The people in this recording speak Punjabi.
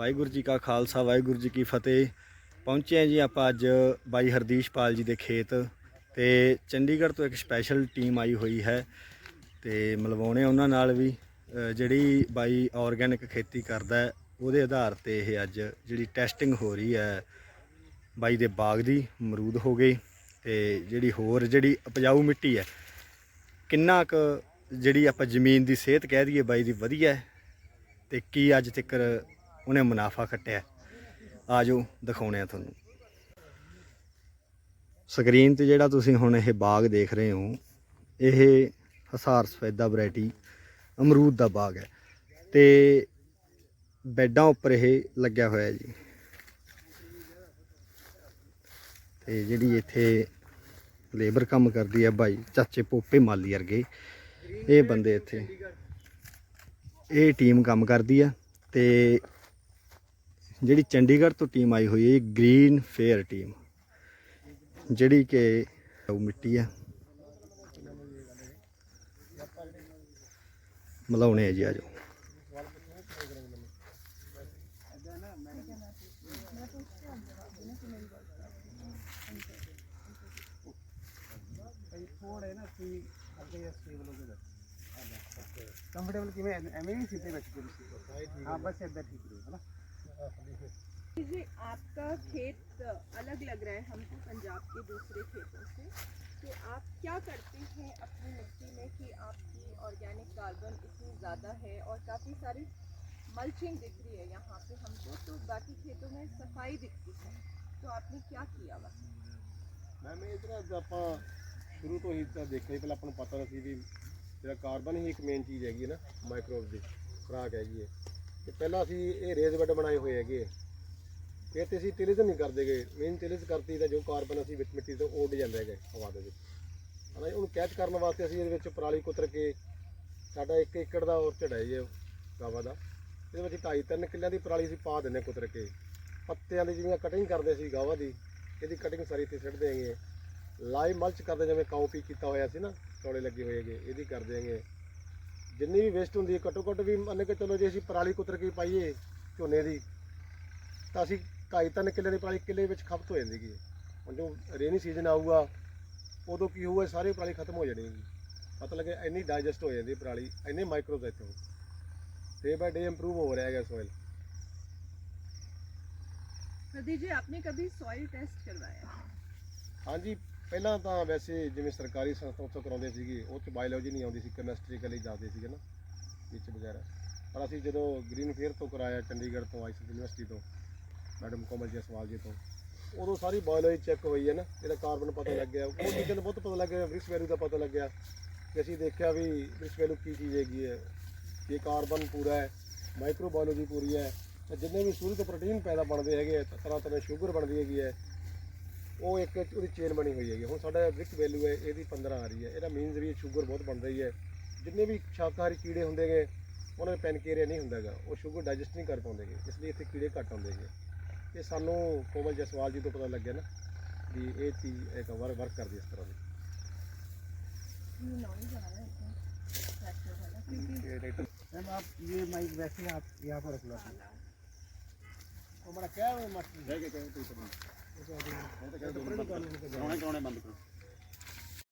ਵਾਹਿਗੁਰੂ ਜੀ ਕਾ ਖਾਲਸਾ, ਵਾਹਿਗੁਰੂ ਜੀ ਕੀ ਫਤਿਹ। ਪਹੁੰਚੇ ਹਾਂ ਜੀ ਆਪਾਂ ਅੱਜ ਬਾਈ ਹਰਦੀਸ਼ਪਾਲ ਜੀ ਦੇ ਖੇਤ ਤੇ ਚੰਡੀਗੜ੍ਹ ਤੋਂ ਇੱਕ ਸਪੈਸ਼ਲ ਟੀਮ ਆਈ ਹੋਈ ਹੈ ਤੇ ਮਿਲਵਾਉਣੇ ਉਹਨਾਂ ਨਾਲ ਵੀ। ਜਿਹੜੀ ਬਾਈ ਆਰਗੈਨਿਕ ਖੇਤੀ ਕਰਦਾ ਉਹਦੇ ਆਧਾਰ ਤੇ ਇਹ ਅੱਜ ਜਿਹੜੀ ਟੈਸਟਿੰਗ ਹੋ ਰਹੀ ਹੈ, ਬਾਈ ਦੇ ਬਾਗ ਦੀ ਮਰੂਦ ਹੋ ਗਈ ਤੇ ਜਿਹੜੀ ਹੋਰ ਜਿਹੜੀ ਉਪਜਾਊ ਮਿੱਟੀ ਹੈ, ਕਿੰਨਾ ਕੁ ਜਿਹੜੀ ਆਪਾਂ ਜ਼ਮੀਨ ਦੀ ਸਿਹਤ ਕਹਿ ਦਈਏ ਬਾਈ ਦੀ ਵਧੀਆ ਹੈ ਤੇ ਕੀ ਅੱਜ ਤੱਕ ਉਹਨੇ ਮੁਨਾਫਾ ਖੱਟਿਆ ਆਜੋ ਦਿਖਾਉਣੇ ਆ ਤੁਹਾਨੂੰ। ਸਕਰੀਨ ਤੇ ਜਿਹੜਾ ਤੁਸੀਂ ਹੁਣ ਇਹ ਬਾਗ ਦੇਖ ਰਹੇ ਹੋ, ਇਹ ਹਸਾਰ ਸਫੈਦਾ ਵੈਰਾਈਟੀ, ਅਮਰੂਦ ਦਾ ਬਾਗ ਹੈ। ਤੇ ਬੈੱਡਾਂ ਉੱਪਰ ਇਹ ਲੱਗਿਆ ਹੋਇਆ ਜੀ। ਤੇ ਜਿਹੜੀ ਇੱਥੇ ਲੇਬਰ ਕੰਮ ਕਰਦੀ ਹੈ ਭਾਈ, ਚਾਚੇ ਪੋਪੇ ਮਾਲੀ ਵਰਗੇ, ਇਹ ਬੰਦੇ ਇੱਥੇ। ਇਹ ਟੀਮ ਕੰਮ ਕਰਦੀ ਆ ਤੇ ਜਿਹੜੀ ਚੰਡੀਗੜ੍ਹ ਤੋਂ ਟੀਮ ਆਈ ਹੋਈ ਹੈ ਗ੍ਰੀਨ ਫੇਅਰ ਟੀਮ। ਜਿਹੜੀ ਕਿ ਉਹ ਮਿੱਟੀ ਆ। ਮਲਾਉਣੇ ਆ ਜੀ ਆਜੋ ਥੋੜੇ ਨਾ ਸੀ ਅੱਗੇ ਸਟੇਬਲ ਹੋ ਜਾਵੇ ਕੰਫਰਟੇਬਲ ਕਿਵੇਂ ਐਵੇਂ ਹੀ ਸਿੱਧੇ ਬੈਠ ਕੇ ਹਾਂ, ਬਸ ਏਦਾਂ ਠੀਕ ਰਹੋ ਹਨਾ जी आपका खेत अलग लग रहा है हमको पंजाब के दूसरे खेतों से तो आप क्या करते हैं अपनी मिट्टी में कि आपकी ऑर्गेनिक कार्बन इतनी ज़्यादा है और काफ़ी सारी मल्चिंग दिख रही है यहाँ पे हमको तो बाकी खेतों में सफाई दिखती है तो आपने क्या किया हुआ ਮੈਂ ਮੈਂ ਇਧਰ ਅੱਜ ਆਪਾਂ ਸ਼ੁਰੂ ਤੋਂ ਹੀ ਤਾਂ ਦੇਖਿਆ ਹੀ ਪਹਿਲਾਂ ਆਪਾਂ ਨੂੰ ਪਤਾ ਨਹੀਂ ਸੀ ਵੀ ਜਿਹੜਾ ਕਾਰਬਨ ਹੀ ਇੱਕ ਮੇਨ ਚੀਜ਼ ਹੈਗੀ ਹੈ ਨਾ ਮਾਈਕਰੋਬ ਦੀ ਖੁਰਾਕ ਹੈਗੀ ਹੈ ਤੇ ਪਹਿਲਾਂ ਅਸੀਂ ਇਹ ਰੇਜ਼ ਬੈੱਡ ਬਣਾਏ ਹੋਏ ਹੈਗੇ ਫਿਰ ਤੇ ਅਸੀਂ ਟਿਲਿਜ਼ ਨਹੀਂ ਕਰਦੇਗੇ ਮੇਨ ਟਿਲਿਜ਼ ਕਰਤੀ ਤਾਂ ਜੋ ਕਾਰਬਨ ਅਸੀਂ ਵਿੱਚ ਮਿੱਟੀ ਤੋਂ ਉੱਡ ਜਾਂਦੇ ਹੈਗੇ ਹਵਾ ਦੇ ਵਿੱਚ। ਹਨਾ ਜੀ, ਉਹਨੂੰ ਕੈਚ ਕਰਨ ਵਾਸਤੇ ਅਸੀਂ ਇਹਦੇ ਵਿੱਚ ਪਰਾਲੀ ਕੁਤਰ ਕੇ ਸਾਡਾ 1 ਏਕੜ ਦਾ ਔਰ ਝੜਾ ਹੀ ਹੈ ਗਾਵਾ ਦਾ। ਇਹਦੇ ਵਿੱਚ 2.5 3 ਕਿੱਲਿਆਂ ਦੀ ਪਰਾਲੀ ਅਸੀਂ ਪਾ ਦਿੰਦੇ ਹਾਂ ਕੁਤਰ ਕੇ। ਪੱਤਿਆਂ ਦੀ ਜਿਵੇਂ ਕਟਿੰਗ ਕਰਦੇ ਸੀ ਗਾਵਾ ਦੀ ਇਹਦੀ ਕਟਿੰਗ ਸਾਰੀ ਇੱਥੇ ਸਿੱਟ ਦੇਂਗੇ ਲਾਈ ਮਲਚ ਕਰਦੇ ਜਿਵੇਂ ਕਾਉਪੀ ਕੀਤਾ ਹੋਇਆ ਸੀ ਨਾ ਚੌੜੇ ਲੱਗੇ ਹੋਏ ਹੈਗੇ ਇਹਦੀ ਕਰ ਦੇਂਗੇ ਜਿੰਨੀ ਵੀ ਵੇਸਟ ਹੁੰਦੀ ਹੈ ਘੱਟੋ ਘੱਟ ਵੀ ਮੰਨ ਕੇ ਚਲੋ ਜੇ ਅਸੀਂ ਪਰਾਲੀ ਕੁਤਰ ਕੇ ਪਾਈਏ ਝੋਨੇ ਦੀ ਤਾਂ ਅਸੀਂ ਢਾਈ ਤਿੰਨ ਕਿੱਲੇ ਦੀ ਪਰਾਲੀ ਕਿੱਲੇ ਵਿੱਚ ਖਪਤ ਹੋ ਜਾਂਦੀ ਹੈਗੀ ਹੁਣ ਜੋ ਰੇਨੀ ਸੀਜ਼ਨ ਆਊਗਾ ਉਦੋਂ ਕੀ ਹੋਊਗਾ ਸਾਰੀ ਪਰਾਲੀ ਖਤਮ ਹੋ ਜਾਣੀ ਹੈਗੀ ਪਤਾ ਲੱਗੇ ਇੰਨੀ ਡਾਈਜੈਸਟ ਹੋ ਜਾਂਦੀ ਹੈ ਪਰਾਲੀ ਇੰਨੇ ਮਾਈਕਰੋਜ਼ ਇੱਥੇ ਡੇ ਬਾਈ ਡੇ ਇੰਪਰੂਵ ਹੋ ਰਿਹਾ ਹੈਗਾ ਸੋਇਲ दीजिए आपने कभी सॉइल टेस्ट करवाया ਹਾਂਜੀ ਪਹਿਲਾਂ ਤਾਂ ਵੈਸੇ ਜਿਵੇਂ ਸਰਕਾਰੀ ਸੰਸਥਾ ਉੱਥੋਂ ਕਰਾਉਂਦੇ ਸੀਗੇ ਉਹ ਚ ਬਾਇਓਲੋਜੀ ਨਹੀਂ ਆਉਂਦੀ ਸੀ ਕੈਮਿਸਟਰੀ ਕਲੀ ਜਾਂਦੇ ਸੀਗੇ ਨਾ ਵਿੱਚ ਵਗੈਰਾ। ਪਰ ਅਸੀਂ ਜਦੋਂ ਗ੍ਰੀਨ ਫੇਅਰ ਤੋਂ ਕਰਾਇਆ ਚੰਡੀਗੜ੍ਹ ਤੋਂ ਆਈਸੀ ਯੂਨੀਵਰਸਿਟੀ ਤੋਂ ਮੈਡਮ ਕੋਮਲ ਜਸਵਾਲ ਜੀ ਤੋਂ ਉਦੋਂ ਸਾਰੀ ਬਾਇਓਲੋਜੀ ਚੈੱਕ ਹੋਈ ਹੈ ਨਾ ਇਹਦਾ ਕਾਰਬਨ ਪਤਾ ਲੱਗ ਗਿਆ ਉਹ ਚੀਜ਼ਾਂ ਦਾ ਬਹੁਤ ਪਤਾ ਲੱਗ ਗਿਆ ਰਿਸ ਵੈਲਿਊ ਦਾ ਪਤਾ ਲੱਗਿਆ ਕਿ ਅਸੀਂ ਦੇਖਿਆ ਵੀ ਰਿਸ ਵੈਲਿਊ ਕੀ ਚੀਜ਼ ਹੈਗੀ ਹੈ। ਇਹ ਕਾਰਬਨ ਪੂਰਾ ਹੈ ਮਾਈਕਰੋਬਾਇਓਲੋਜੀ ਪੂਰੀ ਹੈ ਤੇ ਜਿੰਨੇ ਵੀ ਸੂਰਜ ਤੋਂ ਪ੍ਰੋਟੀਨ ਪੈਦਾ ਬਣਦੇ ਹੈਗੇ ਆ, ਤਰ੍ਹਾਂ ਤਰ੍ਹਾਂ ਸ਼ੂਗਰ ਬਣਦੀ ਹੈਗੀ ਹੈ ਉਹ ਇੱਕ ਉਹਦੀ ਚੇਨ ਬਣੀ ਹੋਈ ਹੈਗੀ ਹੁਣ ਸਾਡਾ ਵਿਕ ਵੈਲਿਊ ਹੈ ਇਹਦੀ 15 ਆ ਰਹੀ ਹੈ ਇਹਦਾ ਮੀਨਸ ਵੀ ਸ਼ੂਗਰ ਬਹੁਤ ਬਣ ਰਹੀ ਹੈ ਜਿੰਨੇ ਵੀ ਸ਼ਾਕਾਹਾਰੀ ਕੀੜੇ ਹੁੰਦੇਗੇ ਉਹਨਾਂ ਦੇ ਪੈਨਕੇਰੀਆ ਨਹੀਂ ਹੁੰਦਾਗਾ ਉਹ ਸ਼ੂਗਰ ਡਾਈਜੈਸਟ ਨਹੀਂ ਕਰ ਪਾਉਂਦੇਗੇ ਇਸ ਲਈ ਇੱਥੇ ਕੀੜੇ ਘੱਟ ਹੁੰਦੇਗੇ ਇਹ ਸਾਨੂੰ ਕੋਮਲ ਜਸਵਾਲ ਜੀ ਤੋਂ ਪਤਾ ਲੱਗਿਆ ਨਾ ਵੀ ਇਹ ਚੀਜ਼ ਇੱਕ ਵਾਰ ਵਰਕ ਕਰਦੀ ਇਸ ਤਰ੍ਹਾਂ ਦੀ ਇਹ ਡਾਕਟਰ मैम आप ये माइक वैसे आप यहाँ पर रख लो ਉਹ ਮੜਾ ਕਹਿ ਰਹੇ ਕਰਾਉਣੇ ਕਰਾਉਣੇ ਬੰਦ ਕਰੋ।